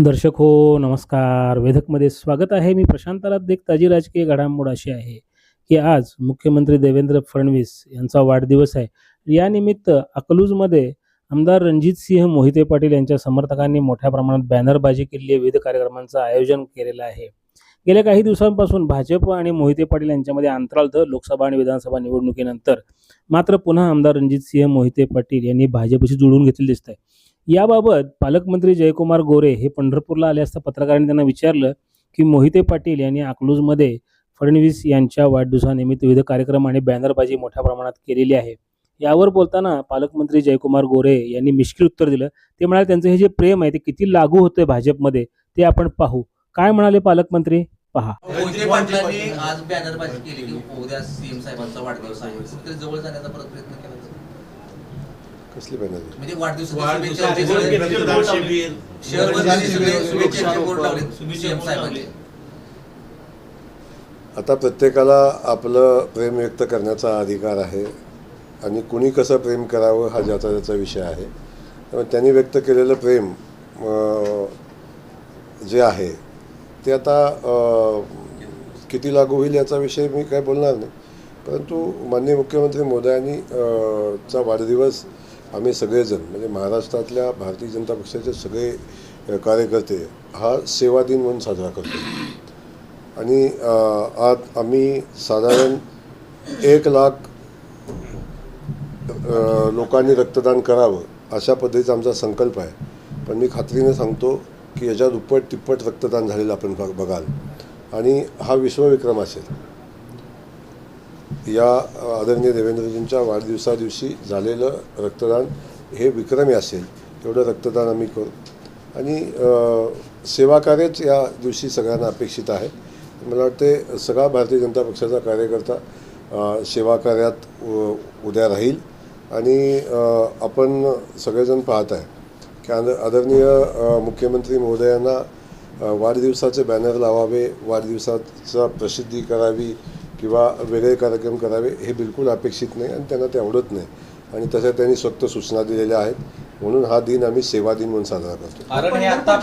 दर्शक हो नमस्कार. वेधकमध्ये स्वागत आहे. मी प्रशांत आराध्य एक ताजी राजकीय घडामोड अशी आहे की आज मुख्यमंत्री देवेंद्र फडणवीस यांचा वाढदिवस आहे. यानिमित्त अकलूजमध्ये आमदार रणजित सिंह मोहिते पाटील यांच्या समर्थकांनी मोठ्या प्रमाणात बॅनरबाजी केली. आहे विविध कार्यक्रमांचं आयोजन केलेलं आहे. गेल्या काही दिवसांपासून भाजप आणि मोहिते पाटील यांच्यामध्ये अंतराल होतं. लोकसभा आणि विधानसभा निवडणुकीनंतर मात्र पुन्हा आमदार रणजित सिंह मोहिते पाटील यांनी भाजपशी जुळून घेतले दिसत आहे याबाबत पालकमंत्री जयकुमार गोरे हे पंढरपूरला आले असता पत्रकारांनी त्यांना विचारलं की मोहिते पाटील यांनी अकलूजमध्ये फडणवीस यांच्या वाढदिवसानिमित्त विविध कार्यक्रम आणि बॅनरबाजी मोठ्या प्रमाणात केलेली आहे. यावर बोलताना पालकमंत्री जयकुमार गोरे यांनी मिश्किल उत्तर दिलं. ते म्हणाले त्यांचं हे जे प्रेम आहे ते किती लागू होतंय भाजपमध्ये ते आपण पाहू. काय म्हणाले पालकमंत्री? पहा. आज बॅनरबाजी केली की उद्या सीएम साहेबांचा वाढदिवस आहे. जवळ जाण्याचा प्रयत्न केला. कसली बॅनर म्हणजे वाढदिवस आता प्रत्येकाला आपलं प्रेम व्यक्त करण्याचा अधिकार आहे आणि कुणी कसं प्रेम करावं हा ज्याचा त्याचा विषय आहे. त्यामुळे त्यांनी व्यक्त केलेलं प्रेम जे आहे ते आता किती लागू होईल याचा विषय मी काय बोलणार नाही. परंतु माननीय मुख्यमंत्री मोदयांनी चा वाढदिवस आम्ही सगळेजण म्हणजे महाराष्ट्रातल्या भारतीय जनता पक्षाचे सगळे कार्यकर्ते हा सेवा दिन म्हणून साजरा करतो. आणि आज आम्ही साधारण एक लाख लोकांनी रक्तदान करावं अशा पद्धतीचा आमचा संकल्प आहे. पण मी खात्रीने सांगतो की याच्या दुप्पट तिप्पट रक्तदान झालेलं आपण बघ- बघाल. आणि हा विश्वविक्रम असेल. या आदरणीय देवेंद्रजींच्या वाढदिवसा दिवशी झालेलं रक्तदान हे विक्रमी असेल एवढं रक्तदान आम्ही करू. आणि सेवाकार्यच या दिवशी सगळ्यांना अपेक्षित आहे. मला वाटते सगळा भारतीय जनता पक्षाचा कार्यकर्ता सेवाकार्यात उ- उद्या राहील. आणि आपण सगळेजण पाहत आहे की आद आदरणीय मुख्यमंत्री महोदयांना वाढदिवसाचे बॅनर लावावे वाढदिवसाचा प्रसिद्धी करावी किंवा वेगळे कार्यक्रम करावे हे बिलकुल अपेक्षित नाही आणि त्यांना ते आवडत नाही. आणि तशा त्यांनी स्वतः सूचना दिलेल्या आहेत. म्हणून हा दिन आम्ही सेवा दिन म्हणून साजरा करतो. कारण हे आता